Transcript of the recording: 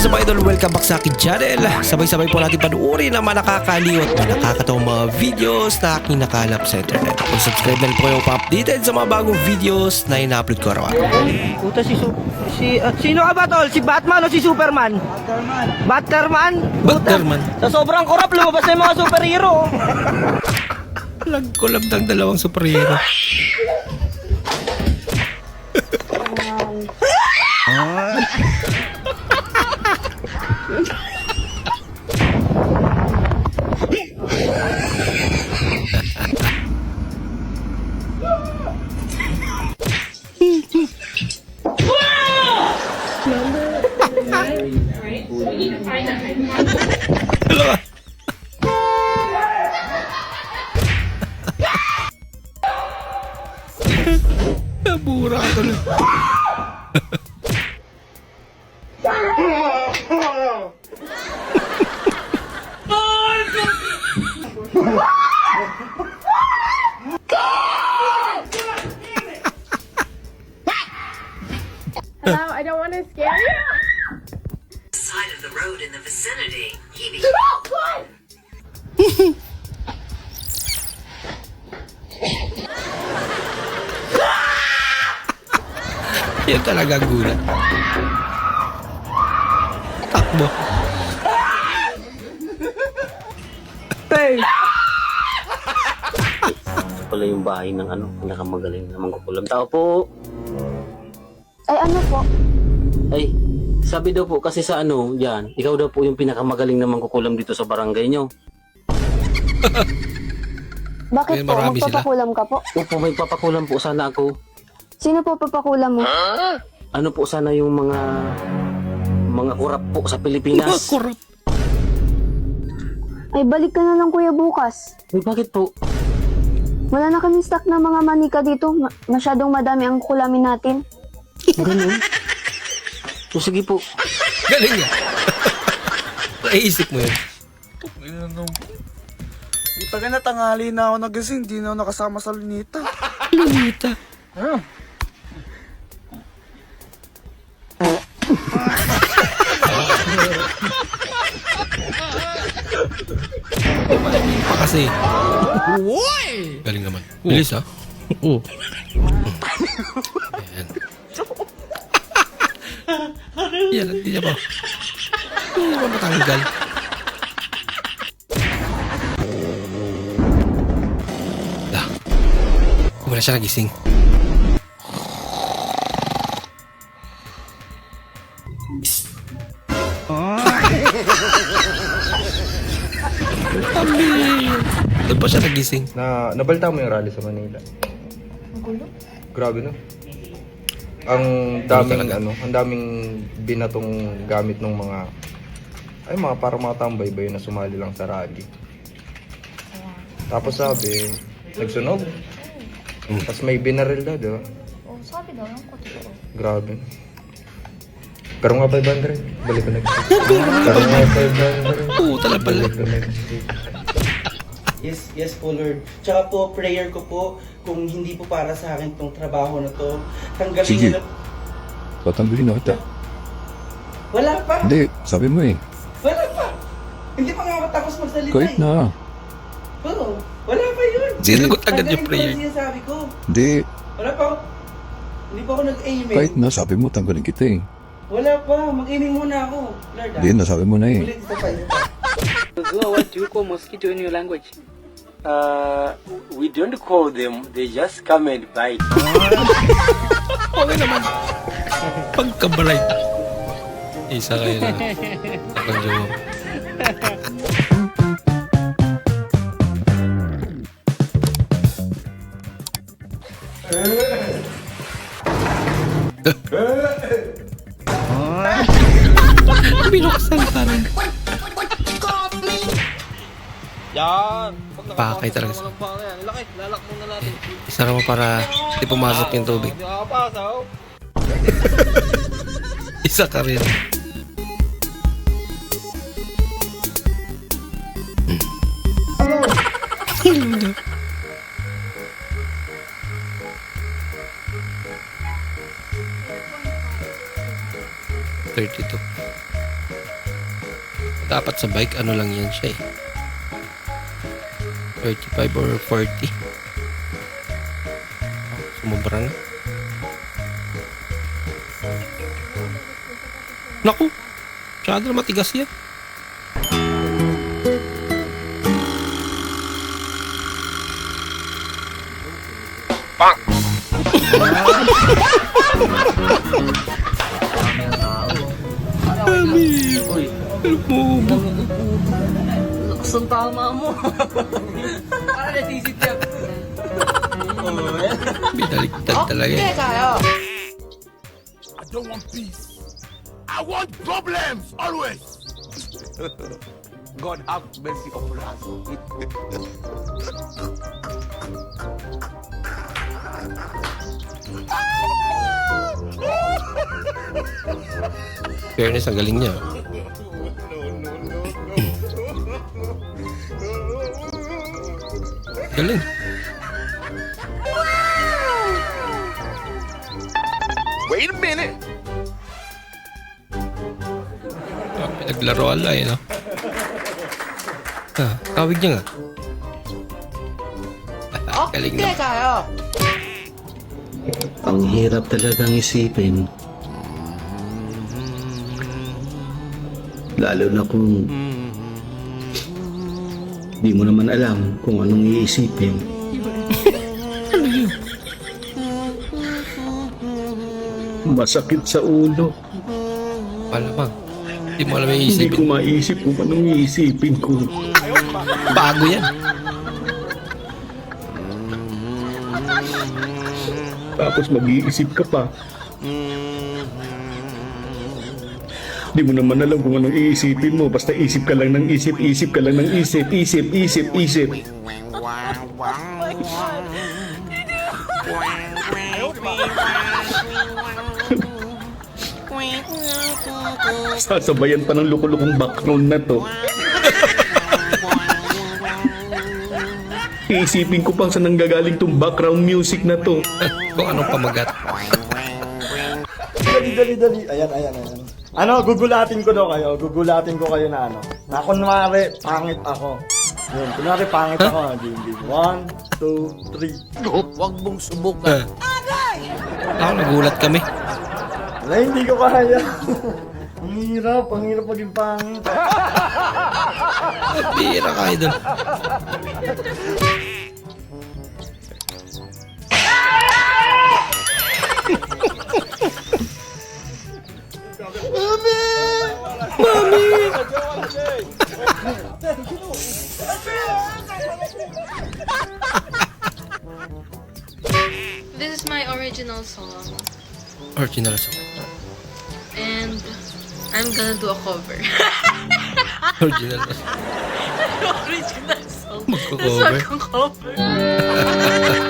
What's up idol? Welcome back sa akin channel. Sabay-sabay po natin panuorin ang mga nakakaliw at mga nakakatawang mga videos na aking nakalap sa internet. Kung subscribe na rin po kayo pa-updated sa mga bagong videos na ina-upload ko araw-araw. Puta si Su- si ah, sino ka ba tol? Si Batman o si Superman? Batman. Batman? Batman. Sa sobrang korap lumabas na yung mga superhero. oh. Nag-collab ng dalawang superhero. All right. So we need to find that. Yan talaga ang gulat. Takbo. Hey. pala yung bahay ng ano, pinakamagaling na mangkukulam. Tao po! Ay, ano po? Ay, sabi daw po kasi sa ano, yan, ikaw daw po yung pinakamagaling na mangkukulam dito sa barangay nyo. Bakit Ayun, po? marami sila. Magpapakulam ka po? Opo, may papakulam po sana ako. Sino po papakulam mo? Ano po sana yung mga mga kurap po sa Mga Pilipinas. kurap. Ay, balik ka na lang kuya bukas. Ay, bakit po? Wala na kami stock na mga manika dito. Ma- masyadong madami ang kulamin natin. Ganun. O sige po. Galing niya. Naisip mo yun. Taga na tanghali na ako nagising, di na ako nakasama sa lunita. Lumita. Pa kasi. Galing naman. Bilis ah. Oo. Ayan. Yan, hindi niya pa. Hindi niya pa matanggal. Da. Hindi na siya nagising. Siya nagising. Na nabalta mo yung rally sa Manila. Grabe no. Ang daming talaga. ano, ang daming binatong gamit ng mga ay mga para mga tambay-bay na sumali lang sa rally. Tapos sabi, nagsunog. Tapos may binaril daw, di ba? Oh, sabi daw yung totoo. Grabe. Pero nga 500, balik ko next week. Pero nga 500, Oo, talaga pala. balik ko next week. Yes, yes po Lord. Tsaka po, prayer ko po, kung hindi po para sa akin tong trabaho na to, tanggalin Sige. na... Tatanggalin na kita. Wala pa! Hindi, sabi mo eh. Wala pa! Hindi pa nga ako tapos magsalita Kahit eh. na. Oo, wala pa yun. Sinagot agad Tanggalin yung ko prayer. ang sinasabi ko. Hindi, Wala pa ako. Hindi pa ako nag-aiming. kahit na sabi mo tanggalin kita eh. Wala pa. Mag-aiming muna ako. Lord ah. Hindi, nasabi mo na eh. Ulit, isa pa, isa pa. What do you call mosquito in your language? Uh, we don't call them, they just come and bite. Okay naman. Pagkabalay. Isa kayo na. Ako jowa. Binuksan pa rin. Yan. Pakay talaga siya. Laki, lalak muna natin. Isa ka mo para di pumasok yung tubig. Hindi makapasaw. Isa ka rin. Thirty-two. Dapat sa bike, ano lang yan siya eh. 35 or 40. Sumubra na. Naku! Masyado na matigas yan. Lakas ang tama mo. Sental mamu. Ada di situ. Bitalik kita lagi. Iya, Oke kayo. I don't want peace. I want problems always. God have mercy on us. Fairness, ang no, no, no. Galing. Wait a minute! Ah, Pinaglaro ala eh, no? Ah, kawig niya nga. galing na. Ang hirap talagang isipin. Lalo na kung di mo naman alam kung anong iisipin. Masakit sa ulo. Malamang. Hindi mo alam yung Hindi isipin. ko maisip kung anong iisipin ko. Bago yan. Tapos mag-iisip ka pa. Di mo naman alam kung anong iisipin mo. Basta isip ka lang ng isip, isip ka lang ng isip, isip, isip, isip. Sasabayan pa ng lukulukong background na to. Iisipin ko pang saan nanggagaling tong background music na to. Kung anong pamagat. Dali, dali, dali. Ayan, ayan, ayan. Ano, gugulatin ko daw kayo. Gugulatin ko kayo na ano. Na kunwari, pangit ako. Yun, kunwari pangit ako. Game, game. One, two, three. Ah. Ako, nagulat kami. Wala, hindi ko kaya. ang hirap, ang hirap maging pangit. Bira ka, idol. This is my original song. Original song. And I'm gonna do a cover. Original song. original song. Magko-cover. This is a cover.